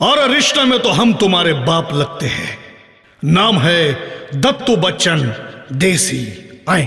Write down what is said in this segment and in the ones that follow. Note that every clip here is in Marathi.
और रिश्ते में तो हम तुम्हारे बाप लगते हैं। नाम है दत्तू बच्चन, देसी, आए।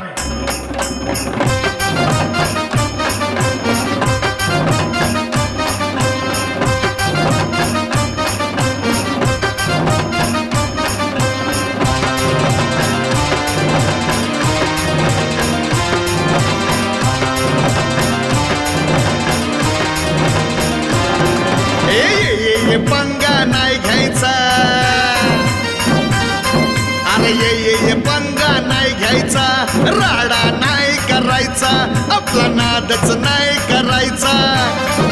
करायचा आपला नादच नाही करायचा.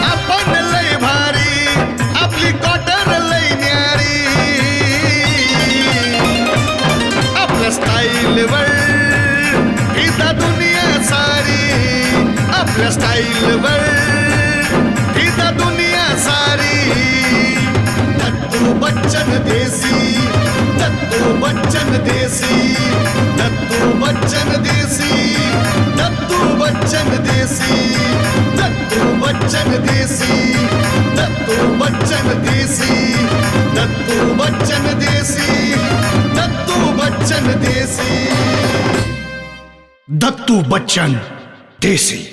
आपण लय भारी आपली कॉटर लय न्यारी. आपल्या स्टाईलवर फिदा दुनिया सारी. आपल्या स्टाईलवर फिदा दुनिया सारी. दत्तू बच्चन देसी दत्तू बच्चन देसी. बच्चन देसी दत्तू बच्चन देसी दत्तू बच्चन देसी दत्तू बच्चन देसी। दत्तू बच्चन देसी।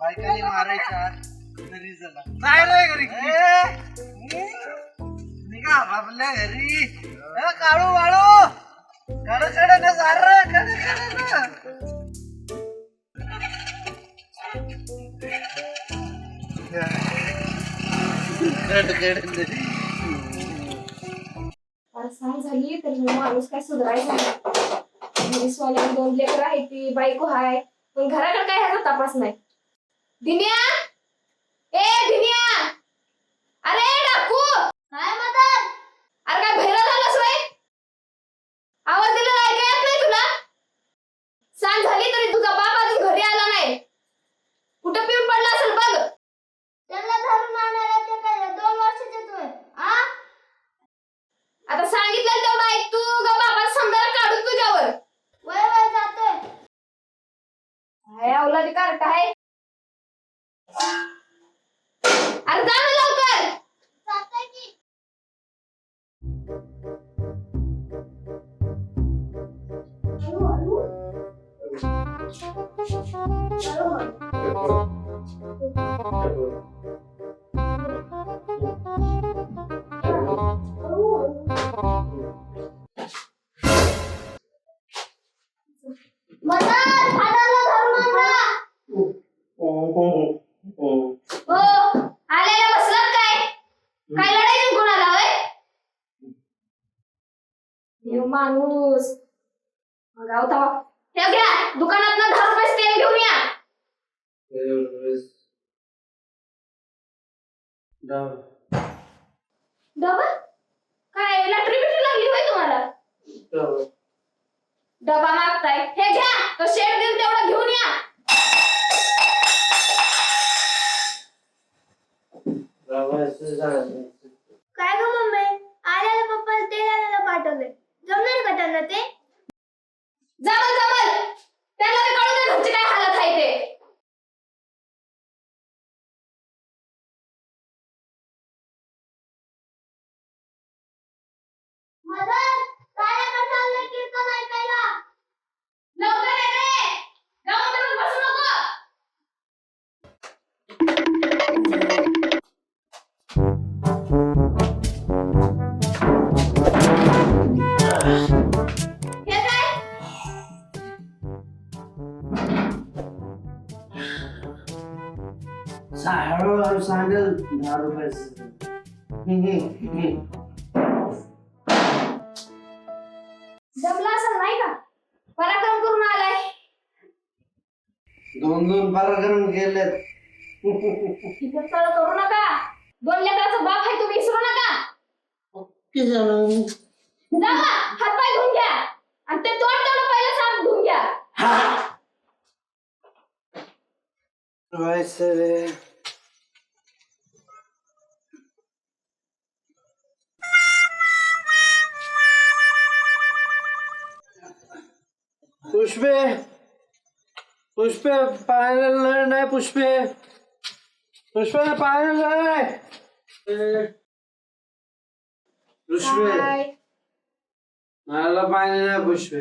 बायकांनी मारायच्या आत घरी चला. नाही रे घरी? निघा आपापल्या घरी. ए, काळू वाळू. कडे कडे ना सारकडे कडे ना कडे कडे सांग झाली तरी मग माणूस काय सुधारायचा नाही. पोलिसवाल्याला दोन लेकर आहे ती बायको हाय. पण घराकडे काय ह्याचा तपास नाही? दिन्या! Acabou. Acabou. डबा काय लटरी बिटरी लागली होय तुम्हाला? डबा मागताय. हे घ्या तो शेड देऊन तेवढा घेऊन या. काय ग मम्मी? आल्याला पप्पा तेल आणायला पाठवलंय जमणार का त्यांना ते? जमला असं नाही का? पराक्रम करून आलाय. दोन दोन पराक्रम केलेत. करू नका. दोन लेकराचा बाप आहे तुम्ही विसरू नका. झालं? हातपाय धुवून घ्या. आणि ते तोंड तेवढं पहिलं सांग धुवून घ्या. व्हायचं रे पुष्पे पुष्पे पाण्याला नळ नाही पुष्पे. पुष्पे पाण्याला नळ नाही. पुष्पे नळाला पाणी नाही पुष्पे.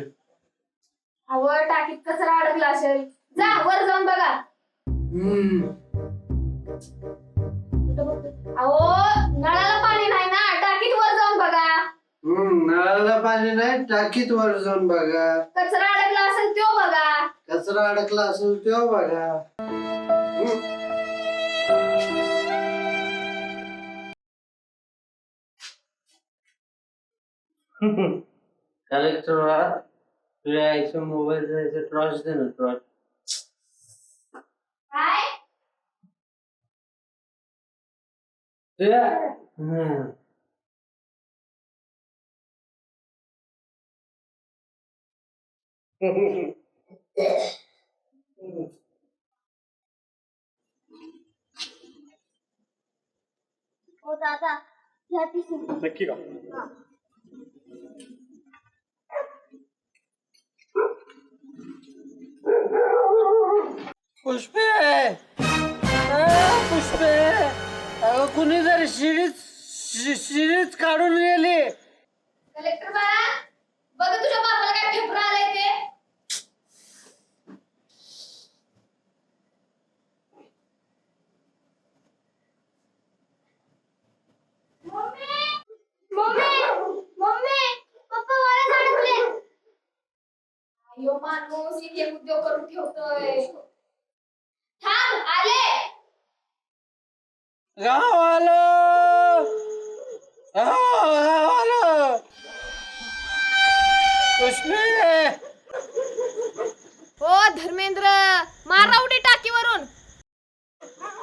आवड टाकीत कचरा अडकला असेल? जा वर जाऊन बघा. हम्म. कुठं बघतो? अहो नळाला पाणी नाही ना टाकीत वर जाऊन बघा हम्म नळाला पाणी नाही टाकीत वर जाऊन बघा. कचरा अडकला असेल तो बघा. कचरा अडकला असेल तेव्हा बघा. कलेक्टर तुझ्या आईच्या मोबाईल जायचं ट्रॉच दे ना ट्रॉच काय? तुझ्या हम्म. हो दादा ह्या ती नक्की का? पुष्पे! पुष्पे! कुणी जरी शिडीत शि- शिडीत काढून गेली कलेक्टर बाळा बघ तुझ्या बापाला काय फेफरा आलाय ते मम्मी मम्मी मम्मी पप्पा मला अडकले एक एक उद्योग करून ठेवतोय. थांब आले. गाव आलो. गाव गाव आलो. पुष्पे हो धर्मेंद्र मारा उडी टाकीवरून.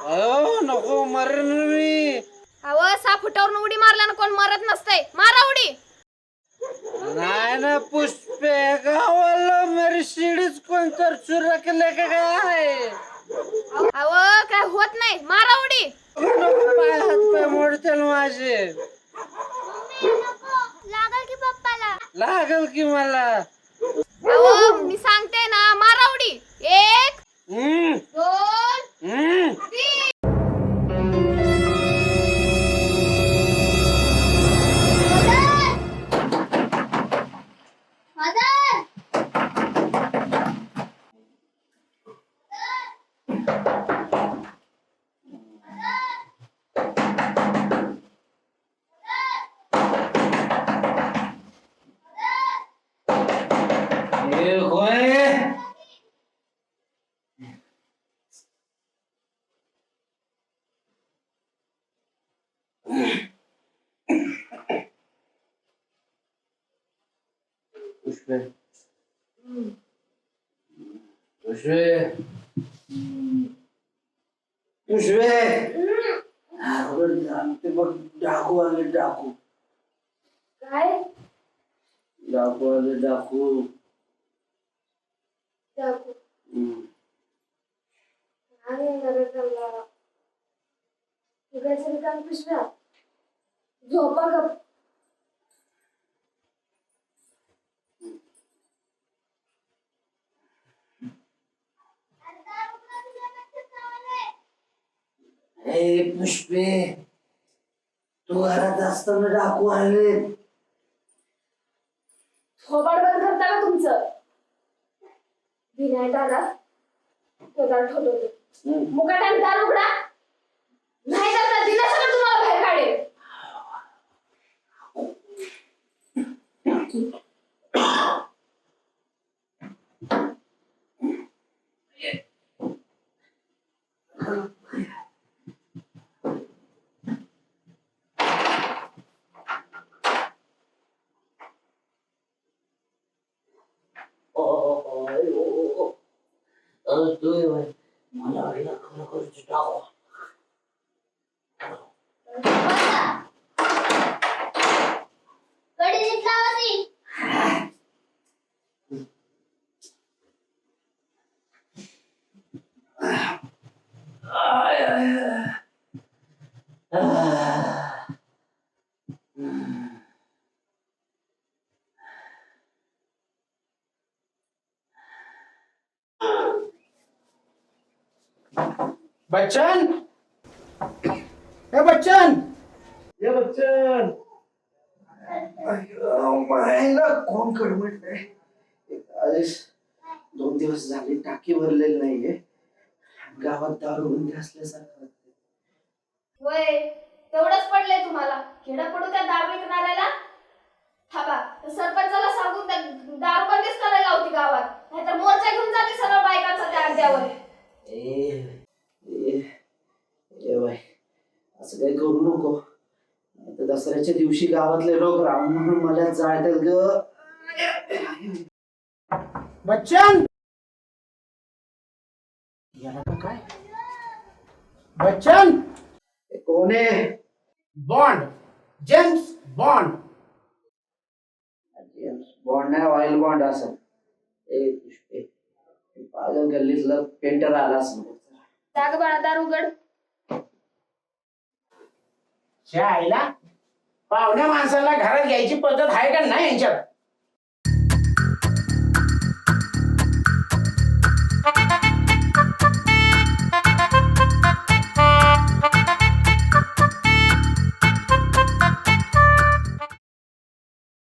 अहो नको मरण मी. अव सहा फुटावरून उडी मारल्यानं कोण मरत नसतंय. मारा उडी. नाही ना पुष्पे गाव मेरी शिडीच कोणतर चुरा केले का काय? अव काय होत नाही. मारा उडी. नको पाय हात पाय मोडतील माझे. लागल की पप्पाला? लागल की मला. अव मी सांगते ना मारा उडी. एक. हम्म, दोन. हम्म. पुष्पे पुष्पे अगं, ते बघ डाकू आले डाकू काय डाकू आले डाकू. हम्म. आणि जमला. उगाच रिकामी पिशव्या. झोपा गप ए पुष्पे तू घरात असताना डाकू आले थोबाड बंद करता का तुमचं? विनायक आला. कोदाळ ठोठवतो मुकाट्याने दार उघडा. नाही तर दिनासकट तुम्हाला बाहेर काढेल. 都是都有，我那儿人可能可能去找我。बच्चन! ए बच्चन! ये बच्चन! मायला कोण कडमटलंय दोन दिवस झाले टाकी भरलेली नाहीये. गावात दारू बंदी असल्यासारखं वाटतंय. वय तेवढंच पडलंय तुम्हाला. खेडं पडू त्या दारू विकणाऱ्याला? थांबा तर सरपंचाला सांगून त्या दारू बंदीच करायला लावती गावात. नाहीतर मोर्चा घेऊन जाते सर्व बायकांचा त्या ए ए बाई असं काही करू नको. नाहीतर दसऱ्याच्या दिवशी गावातले लोक राम म्हणून मला जाळतात ग. बच्चन! याला का काय? बच्चन! हे कोण आहे? Bond. James Bond. James Bond नाही ऑइल बॉन्ड असं. ए पुष्पे पागल गल्लीतलं पेंटर आला असं जाग बाळा दारू उघड. च्या आईला पाहुण्या माणसाला घरात घ्यायची पद्धत आहे का नाही यांच्यात Thank you.